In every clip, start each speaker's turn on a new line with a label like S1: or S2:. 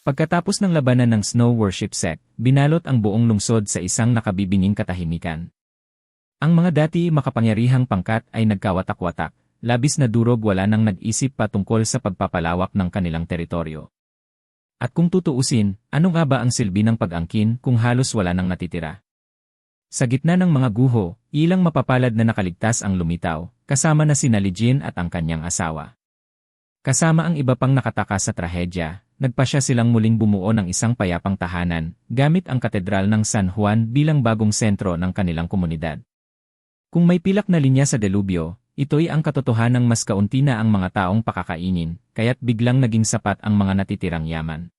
S1: Pagkatapos ng labanan ng Snow Worship Sect, binalot ang buong lungsod sa isang nakabibinging katahimikan. Ang mga dati makapangyarihang pangkat ay nagkawatak-watak, labis na durog wala nang nag-isip pa tungkol sa pagpapalawak ng kanilang teritoryo. At kung tutuusin, ano nga ba ang silbi ng pag-angkin kung halos wala nang natitira? Sa gitna ng mga guho, ilang mapapalad na nakaligtas ang lumitaw, kasama na si Nalijin at ang kanyang asawa. Kasama ang iba pang nakataka sa trahedya, nagpasya silang muling bumuo ng isang payapang tahanan, gamit ang katedral ng San Juan bilang bagong sentro ng kanilang komunidad. Kung may pilak na linya sa delubyo, ito'y ang katotohanang mas kaunti na ang mga taong pakakainin, kaya't biglang naging sapat ang mga natitirang yaman.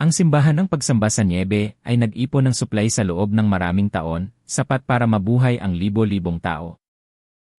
S1: Ang simbahan ng pagsamba sa niebe ay nag-ipon ng supply sa loob ng maraming taon, sapat para mabuhay ang libo-libong tao.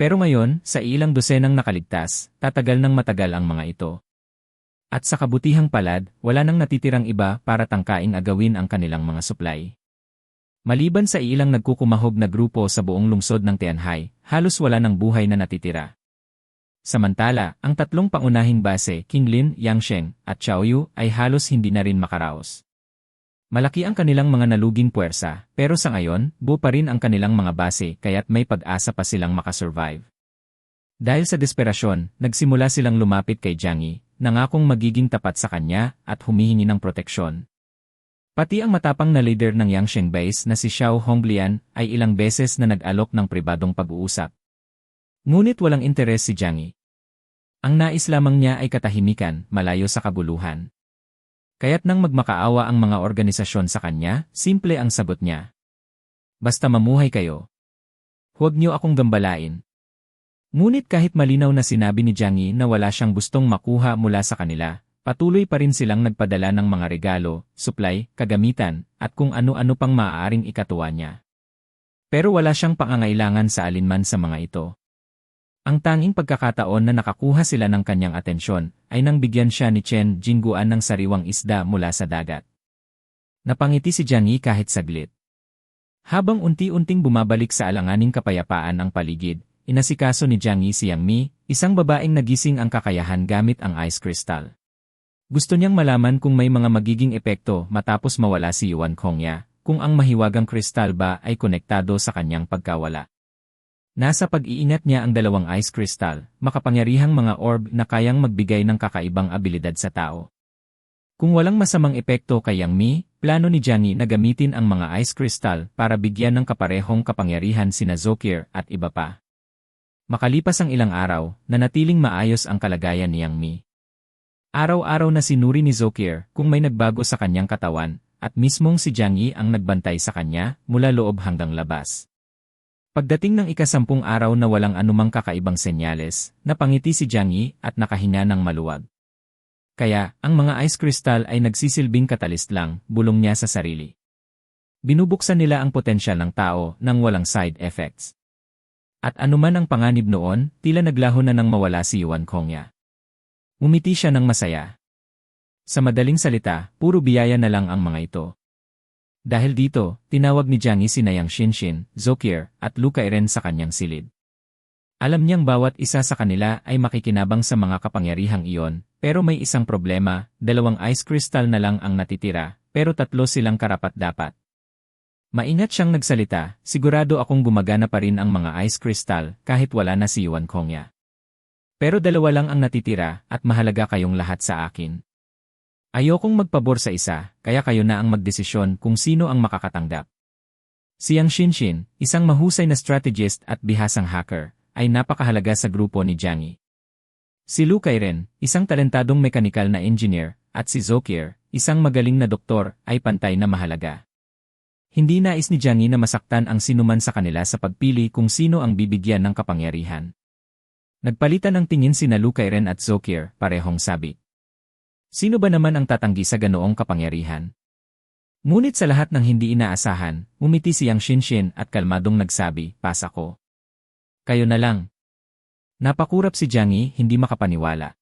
S1: Pero ngayon, sa ilang dosenang nakaligtas, tatagal ng matagal ang mga ito. At sa kabutihang palad, wala nang natitirang iba para tangkaing agawin ang kanilang mga supply. Maliban sa ilang nagkukumahog na grupo sa buong lungsod ng Tianhai, halos wala ng buhay na natitira. Samantala, ang tatlong pangunahing base, Qinglin, Yangsheng, at Chaoyu, ay halos hindi na rin makaraos. Malaki ang kanilang mga naluging puwersa, pero sa ngayon, buo pa rin ang kanilang mga base kaya't may pag-asa pa silang makasurvive. Dahil sa desperasyon, nagsimula silang lumapit kay Jiang Yi, nangakong magiging tapat sa kanya at humihingi ng proteksyon. Pati ang matapang na leader ng Yangsheng base na si Xiao Honglian ay ilang beses na nag-alok ng pribadong pag-uusap. Ngunit walang interes si Jiang Yi. Ang nais lamang niya ay katahimikan, malayo sa kabuluhan. Kaya't nang magmakaawa ang mga organisasyon sa kanya, simple ang sagot niya. Basta mamuhay kayo. Huwag niyo akong gambalain. Ngunit kahit malinaw na sinabi ni Jiang Yi na wala siyang gustong makuha mula sa kanila, patuloy pa rin silang nagpadala ng mga regalo, supply, kagamitan, at kung ano-ano pang maaaring ikatuwa niya. Pero wala siyang pangangailangan sa alinman sa mga ito. Ang tanging pagkakataon na nakakuha sila ng kanyang atensyon ay nang bigyan siya ni Chen Jingguan ng sariwang isda mula sa dagat. Napangiti si Jiang Yi kahit saglit. Habang unti-unting bumabalik sa alanganing kapayapaan ang paligid, inasikaso ni Jiang Yi si Mi, isang babaeng nagising ang kakayahan gamit ang ice crystal. Gusto niyang malaman kung may mga magiging epekto matapos mawala si Yuan Kongya, kung ang mahiwagang kristal ba ay konektado sa kanyang pagkawala. Nasa pag-iingat niya ang dalawang ice crystal, makapangyarihang mga orb na kayang magbigay ng kakaibang abilidad sa tao. Kung walang masamang epekto kay Yang Mi, plano ni Jiang Yi na gamitin ang mga ice crystal para bigyan ng kaparehong kapangyarihan sina Zokir at iba pa. Makalipas ang ilang araw, nanatiling maayos ang kalagayan ni Yang Mi. Araw-araw na sinuri ni Zokir kung may nagbago sa kanyang katawan, at mismong si Jiang Yi ang nagbantay sa kanya mula loob hanggang labas. Pagdating ng ikasampung araw na walang anumang kakaibang senyales, napangiti si Jiang Yi at nakahinga ng maluwag. Kaya, ang mga ice crystal ay nagsisilbing katalist lang, bulong niya sa sarili. Binubuksan nila ang potensyal ng tao nang walang side effects. At anuman ang panganib noon, tila naglaho na nang mawala si Yuan Kongya. Umiti siya ng masaya. Sa madaling salita, puro biyaya na lang ang mga ito. Dahil dito, tinawag ni Jiang Yi si Nayang Shinshin, Zokir, at Lukairen sa kanyang silid. Alam niyang bawat isa sa kanila ay makikinabang sa mga kapangyarihang iyon, pero may isang problema, dalawang ice crystal na lang ang natitira, pero tatlo silang karapat-dapat. Maingat siyang nagsalita, sigurado akong gumagana pa rin ang mga ice crystal kahit wala na si Yuan Kongya. Pero dalawa lang ang natitira at mahalaga kayong lahat sa akin. Ayokong magpabor sa isa, kaya kayo na ang magdesisyon kung sino ang makakatanggap. Si Yang Shinshin, isang mahusay na strategist at bihasang hacker, ay napakahalaga sa grupo ni Jiang Yi. Si Lu Kairen, isang talentadong mekanikal na engineer, at si Zokir, isang magaling na doktor, ay pantay na mahalaga. Hindi nais ni Yi na masaktan ang sinuman sa kanila sa pagpili kung sino ang bibigyan ng kapangyarihan. Nagpalitan ng tingin si Lu Kairen at Zokir, parehong sabi. Sino ba naman ang tatanggi sa ganoong kapangyarihan? Ngunit sa lahat ng hindi inaasahan, umiti si Yang Shinshin at kalmadong nagsabi, pas ako. Kayo na lang. Napakurap si Jiang Yi, hindi makapaniwala.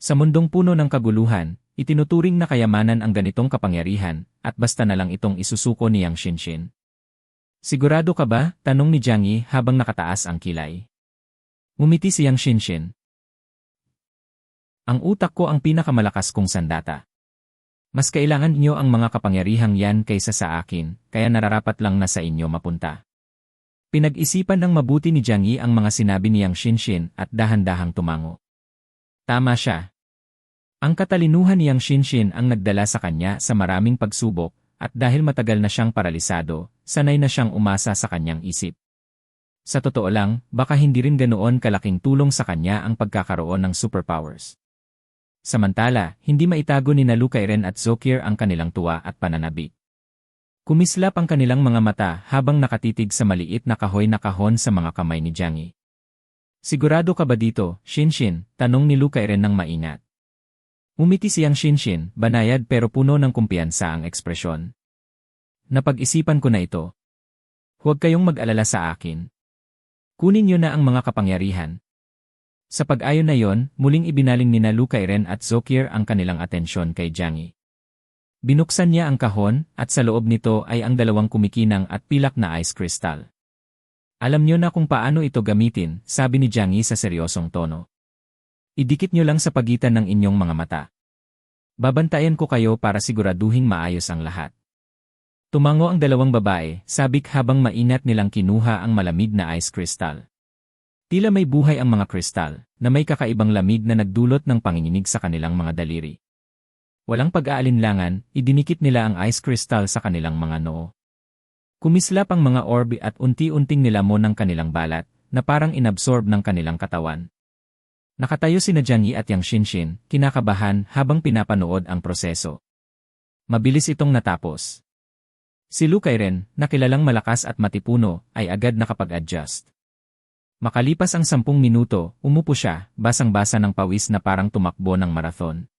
S1: Sa mundong puno ng kaguluhan, itinuturing na kayamanan ang ganitong kapangyarihan, at basta na lang itong isusuko ni Yang Shinshin. Sigurado ka ba? Tanong ni Jiang Yi habang nakataas ang kilay. Umiti si Yang Shinshin. Ang utak ko ang pinakamalakas kong sandata. Mas kailangan niyo ang mga kapangyarihang yan kaysa sa akin, kaya nararapat lang na sa inyo mapunta. Pinag-isipan ng mabuti ni Jiang Yi ang mga sinabi niyang Shinshin at dahan-dahang tumango. Tama siya. Ang katalinuhan niyang Shinshin ang nagdala sa kanya sa maraming pagsubok, at dahil matagal na siyang paralisado, sanay na siyang umasa sa kanyang isip. Sa totoo lang, baka hindi rin ganoon kalaking tulong sa kanya ang pagkakaroon ng superpowers. Samantala, hindi maitago ni Nalukairen at Zokir ang kanilang tuwa at pananabik. Kumislap ang kanilang mga mata habang nakatitig sa maliit na kahoy na kahon sa mga kamay ni Jiangyi. Sigurado ka ba dito, Shinshin? Tanong ni Lukairen ng maingat. Umiti siyang Shinshin, banayad pero puno ng kumpiyansa ang ekspresyon. Napag-isipan ko na ito. Huwag kayong mag-alala sa akin. Kunin niyo na ang mga kapangyarihan. Sa pag-ayon na yon, muling ibinaling ni Lukairen at Zokir ang kanilang atensyon kay Jiangyi. Binuksan niya ang kahon, at sa loob nito ay ang dalawang kumikinang at pilak na ice crystal. Alam niyo na kung paano ito gamitin, sabi ni Jiang Yi sa seryosong tono. Idikit niyo lang sa pagitan ng inyong mga mata. Babantayan ko kayo para siguraduhing maayos ang lahat. Tumango ang dalawang babae, sabik habang mainat nilang kinuha ang malamig na ice crystal. Tila may buhay ang mga kristal, na may kakaibang lamig na nagdulot ng panginginig sa kanilang mga daliri. Walang pag-aalinlangan, idinikit nila ang ice crystal sa kanilang mga noo. Kumislap ang mga orbi at unti-unting nilamon ng kanilang balat, na parang inabsorb ng kanilang katawan. Nakatayo si Jiang at Yang Shinshin, kinakabahan habang pinapanood ang proseso. Mabilis itong natapos. Si Lu Kairen, na kilalang malakas at matipuno, ay agad nakapag-adjust. Makalipas ang sampung minuto, umupo siya, basang-basa ng pawis na parang tumakbo ng marathon.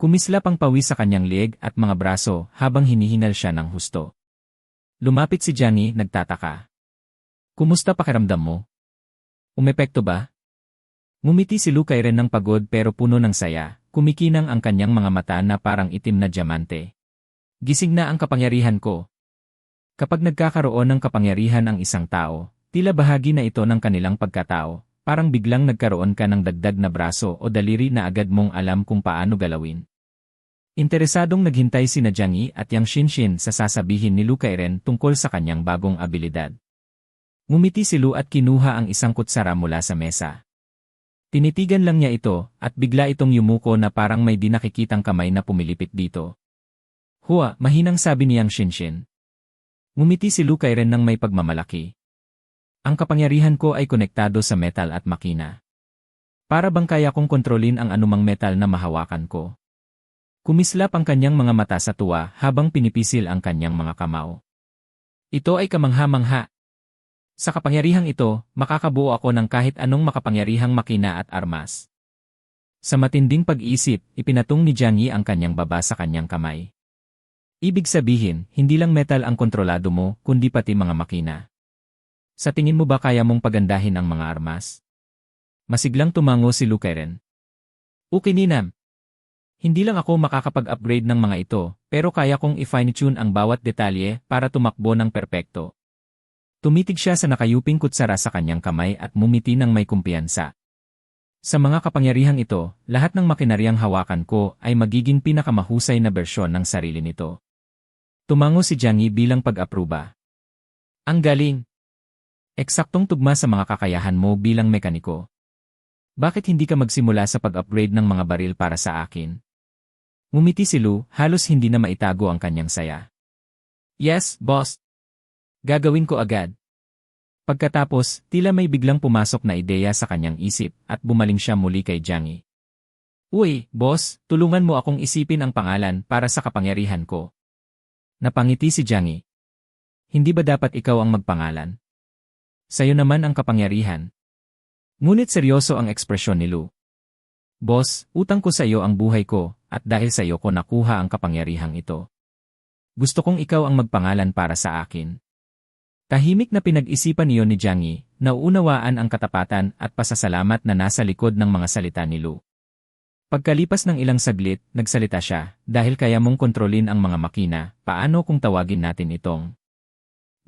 S1: Kumislap ang pawis sa kanyang leeg at mga braso habang hinihingal siya ng husto. Lumapit si Johnny, nagtataka. Kumusta pakiramdam mo? Umepekto ba? Ngumiti si Lukay rin ng pagod pero puno ng saya, kumikinang ang kanyang mga mata na parang itim na diamante. Gising na ang kapangyarihan ko. Kapag nagkakaroon ng kapangyarihan ang isang tao, tila bahagi na ito ng kanilang pagkatao, parang biglang nagkaroon ka ng dagdag na braso o daliri na agad mong alam kung paano galawin. Interesadong naghintay si Jiangyi at Yang Shinshin sa sasabihin ni Lu Kairen tungkol sa kanyang bagong abilidad. Ngumiti si Lu at kinuha ang isang kutsara mula sa mesa. Tinitigan lang niya ito, at bigla itong yumuko na parang may dinakikitang kamay na pumilipit dito. Hua, mahinang sabi ni Yang Shinshin. Ngumiti si Lu Kairen ng may pagmamalaki. Ang kapangyarihan ko ay konektado sa metal at makina. Para bang kaya kong kontrolin ang anumang metal na mahawakan ko? Kumislap ang kanyang mga mata sa tuwa habang pinipisil ang kanyang mga kamao. Ito ay kamangha-mangha. Sa kapangyarihang ito, makakabuo ako ng kahit anong makapangyarihang makina at armas. Sa matinding pag-iisip, ipinatong ni Jiang Yi ang kanyang baba sa kanyang kamay. Ibig sabihin, hindi lang metal ang kontrolado mo, kundi pati mga makina. Sa tingin mo ba kaya mong pagandahin ang mga armas? Masiglang tumango si Lukeren. Ukininam, hindi lang ako makakapag-upgrade ng mga ito, pero kaya kong i-fine-tune ang bawat detalye para tumakbo ng perpekto. Tumitig siya sa nakayuping kutsara sa kanyang kamay at mumiti ng may kumpiyansa. Sa mga kapangyarihang ito, lahat ng makinaryang hawakan ko ay magiging pinakamahusay na bersyon ng sarili nito. Tumango si Jiang Yi bilang pag-apruba. Ang galing! Eksaktong tugma sa mga kakayahan mo bilang mekaniko. Bakit hindi ka magsimula sa pag-upgrade ng mga baril para sa akin? Ngumiti si Lu, halos hindi na maitago ang kanyang saya. Yes, boss. Gagawin ko agad. Pagkatapos, tila may biglang pumasok na ideya sa kanyang isip at bumaling siya muli kay Jiangyi. Uy, boss, tulungan mo akong isipin ang pangalan para sa kapangyarihan ko. Napangiti si Jiangyi. Hindi ba dapat ikaw ang magpangalan? Sayo naman ang kapangyarihan. Ngunit seryoso ang ekspresyon ni Lu. Boss, utang ko sa iyo ang buhay ko, at dahil sa iyo ko nakuha ang kapangyarihang ito. Gusto kong ikaw ang magpangalan para sa akin. Tahimik na pinag-isipan niyon ni Jiang Yi, nauunawaan ang katapatan at pasasalamat na nasa likod ng mga salita ni Lu. Pagkalipas ng ilang saglit, nagsalita siya, dahil kaya mong kontrolin ang mga makina, paano kung tawagin natin itong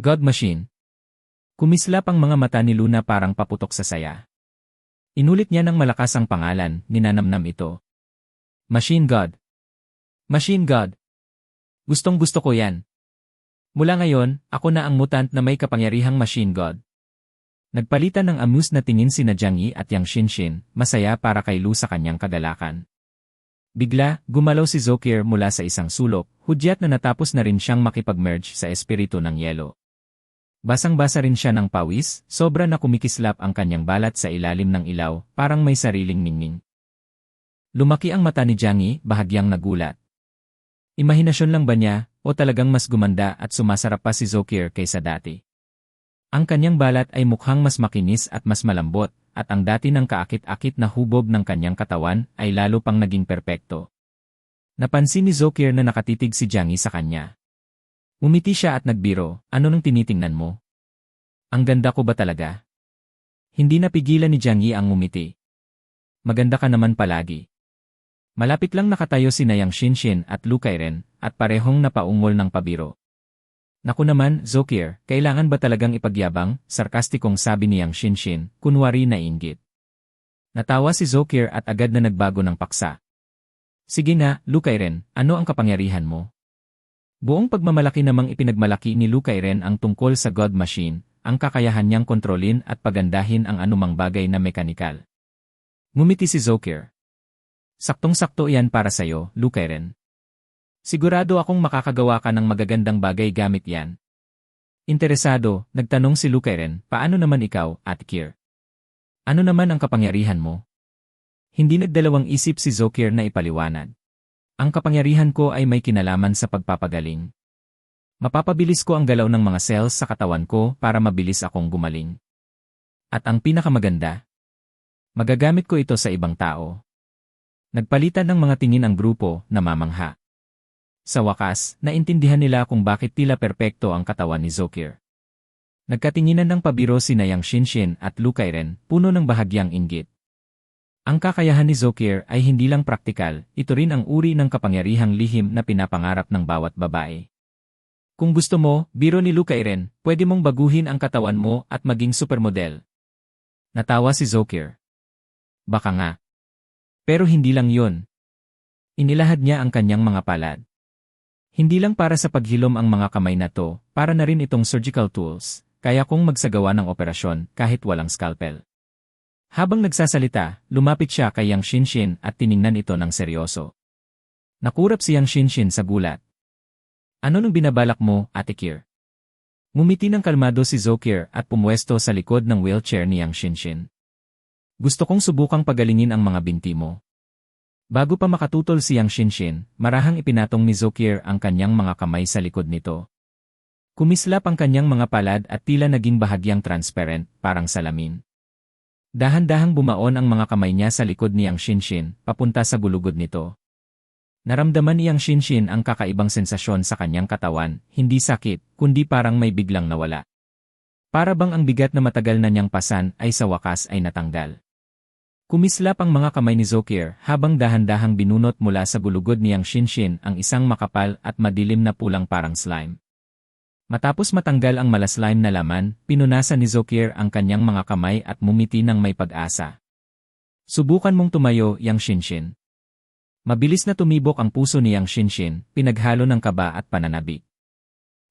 S1: God Machine? Kumislap ang mga mata ni Luna parang paputok sa saya. Inulit niya ng malakas ang pangalan, ninanamnam ito. Machine God. Machine God. Gustong gusto ko yan. Mula ngayon, ako na ang mutant na may kapangyarihang machine god. Nagpalitan ng amus na tingin si Jiang Yi at Yang Shinshin, masaya para kay Lu sa kanyang kagalakan. Bigla, gumalaw si Zokir mula sa isang sulok, hudyat na natapos na rin siyang makipag-merge sa espiritu ng yelo. Basang-basa rin siya ng pawis, sobra na kumikislap ang kanyang balat sa ilalim ng ilaw, parang may sariling ningning. Lumaki ang mata ni Jiang Yi, bahagyang nagulat. Imahinasyon lang ba niya, o talagang mas gumanda at sumasarap pa si Zokir kaysa dati. Ang kanyang balat ay mukhang mas makinis at mas malambot, at ang dati ng kaakit-akit na hubog ng kanyang katawan ay lalo pang naging perpekto. Napansin ni Zokir na nakatitig si Jiangyi sa kanya. Umiti siya at nagbiro, ano nang tinitingnan mo? Ang ganda ko ba talaga? Hindi napigilan ni Jiangyi ang umiti. Maganda ka naman palagi. Malapit lang nakatayo si Nayang Shinshin at Lu Kairen, at parehong napaungol ng pabiro. Naku naman, Zokir, kailangan ba talagang ipagyabang? Sarkastikong sabi ni Yang Shinshin, kunwari na inggit. Natawa si Zokir at agad na nagbago ng paksa. Sige na, Lu Kairen, ano ang kapangyarihan mo? Buong pagmamalaki namang ipinagmalaki ni Lu Kairen ang tungkol sa God Machine, ang kakayahan niyang kontrolin at pagandahin ang anumang bagay na mekanikal. Ngumiti si Zokir. Saktong-sakto yan para sa'yo, Lukeren. Sigurado akong makakagawa ka ng magagandang bagay gamit yan. Interesado, nagtanong si Lukeren, paano naman ikaw, Atkir? Ano naman ang kapangyarihan mo? Hindi nagdalawang isip si Zokir na ipaliwanag. Ang kapangyarihan ko ay may kinalaman sa pagpapagaling. Mapapabilis ko ang galaw ng mga cells sa katawan ko para mabilis akong gumaling. At ang pinakamaganda, magagamit ko ito sa ibang tao. Nagpalitan ng mga tingin ang grupo, namamangha. Sa wakas, naintindihan nila kung bakit tila perpekto ang katawan ni Zokir. Nagkatinginan ng pabiro si Nayang Shinshin at Lukairen, puno ng bahagyang inggit. Ang kakayahan ni Zokir ay hindi lang praktikal, ito rin ang uri ng kapangyarihang lihim na pinapangarap ng bawat babae. Kung gusto mo, biro ni Lukairen, pwede mong baguhin ang katawan mo at maging supermodel. Natawa si Zokir. Baka nga. Pero hindi lang yon. Inilahad niya ang kanyang mga palad. Hindi lang para sa paghilom ang mga kamay na to, para na rin itong surgical tools, kaya kong magsagawa ng operasyon kahit walang scalpel. Habang nagsasalita, lumapit siya kay Yang Shinshin at tiningnan ito ng seryoso. Nakurap si Yang Shinshin sa gulat. Ano nang binabalak mo, Ate Kir? Ngumiti ng kalmado si Zokir at pumwesto sa likod ng wheelchair ni Yang Shinshin. Gusto kong subukang pagalingin ang mga binti mo. Bago pa makatutol si Yang Shinshin, marahang ipinatong ni Zokir ang kanyang mga kamay sa likod nito. Kumislap ang kanyang mga palad at tila naging bahagyang transparent, parang salamin. Dahan-dahang bumaon ang mga kamay niya sa likod ni Yang Shinshin, papunta sa gulugod nito. Naramdaman ni Yang Shinshin ang kakaibang sensasyon sa kanyang katawan, hindi sakit, kundi parang may biglang nawala. Para bang ang bigat na matagal na niyang pasan ay sa wakas ay natanggal. Kumislap ang mga kamay ni Zokir habang dahan-dahang binunot mula sa gulugod niyang Shinshin ang isang makapal at madilim na pulang parang slime. Matapos matanggal ang malaslime na laman, pinunasan ni Zokir ang kanyang mga kamay at mumiti ng may pag-asa. Subukan mong tumayo, Yang Shinshin. Mabilis na tumibok ang puso ni Yang Shinshin, pinaghalo ng kaba at pananabik.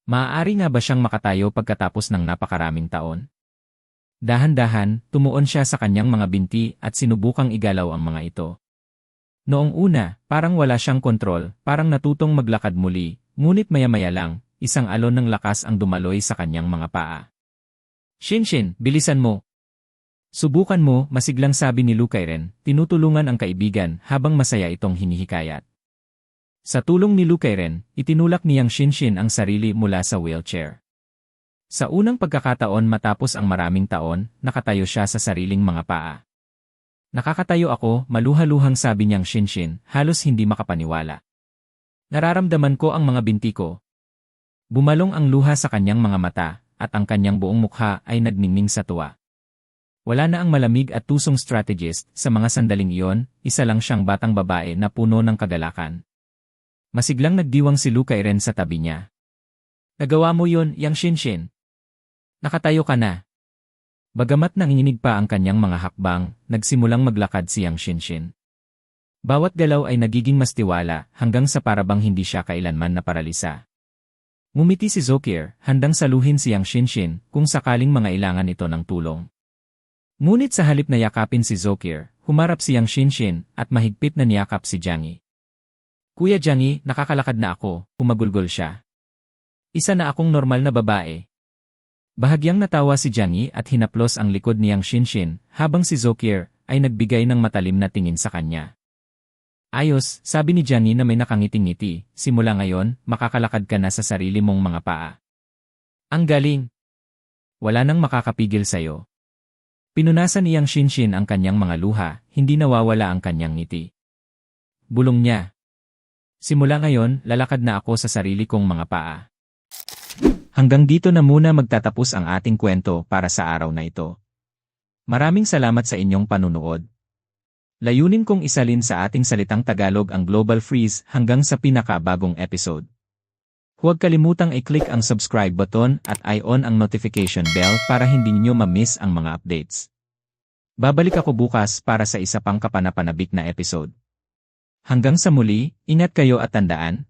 S1: Maaari nga ba siyang makatayo pagkatapos ng napakaraming taon? Dahan-dahan, tumuon siya sa kanyang mga binti at sinubukang igalaw ang mga ito. Noong una, parang wala siyang kontrol, parang natutong maglakad muli, ngunit maya-maya lang, isang alon ng lakas ang dumaloy sa kanyang mga paa. Shinshin, bilisan mo! Subukan mo, masiglang sabi ni Lukairen, tinutulungan ang kaibigan habang masaya itong hinihikayat. Sa tulong ni Lukairen, itinulak niyang Shinshin ang sarili mula sa wheelchair. Sa unang pagkakataon matapos ang maraming taon, nakatayo siya sa sariling mga paa. Nakakatayo ako, maluhaluhang sabi niyang Shinshin, halos hindi makapaniwala. Nararamdaman ko ang mga binti ko. Bumalong ang luha sa kanyang mga mata, at ang kanyang buong mukha ay nagningning sa tuwa. Wala na ang malamig at tusong strategist, sa mga sandaling iyon, isa lang siyang batang babae na puno ng kagalakan. Masiglang nagdiwang si Luka Iren sa tabi niya. Nagawa mo yun, Yang Shinshin. Nakatayo ka na. Bagamat nanginginig pa ang kanyang mga hakbang, nagsimulang maglakad si Yang Shinshin. Bawat galaw ay nagiging mas tiwala hanggang sa parabang hindi siya kailanman naparalisa. Ngumiti si Zokir, handang saluhin si Yang Shinshin kung sakaling mangailangan ito ng tulong. Ngunit sa halip na yakapin si Zokir, humarap si Yang Shinshin at mahigpit na niyakap si Jiangyi. Kuya Jiangyi, nakakalakad na ako, humagulgol siya. Isa na akong normal na babae. Bahagyang natawa si Jiangyi at hinaplos ang likod ni Yang Shinshin habang si Zokir ay nagbigay ng matalim na tingin sa kanya. Ayos, sabi ni Jiangyi na may nakangiting-ngiti, simula ngayon, makakalakad ka na sa sarili mong mga paa. Ang galing! Wala nang makakapigil sa'yo. Pinunasan niyang Shinshin ang kanyang mga luha, hindi nawawala ang kanyang ngiti. Bulong niya. Simula ngayon, lalakad na ako sa sarili kong mga paa. Hanggang dito na muna magtatapos ang ating kwento para sa araw na ito. Maraming salamat sa inyong panunood. Layunin kong isalin sa ating salitang Tagalog ang Global Freeze hanggang sa pinakabagong episode. Huwag kalimutang i-click ang subscribe button at i-on ang notification bell para hindi niyo ma-miss ang mga updates. Babalik ako bukas para sa isa pang kapanapanabik na episode. Hanggang sa muli, ingat kayo at tandaan,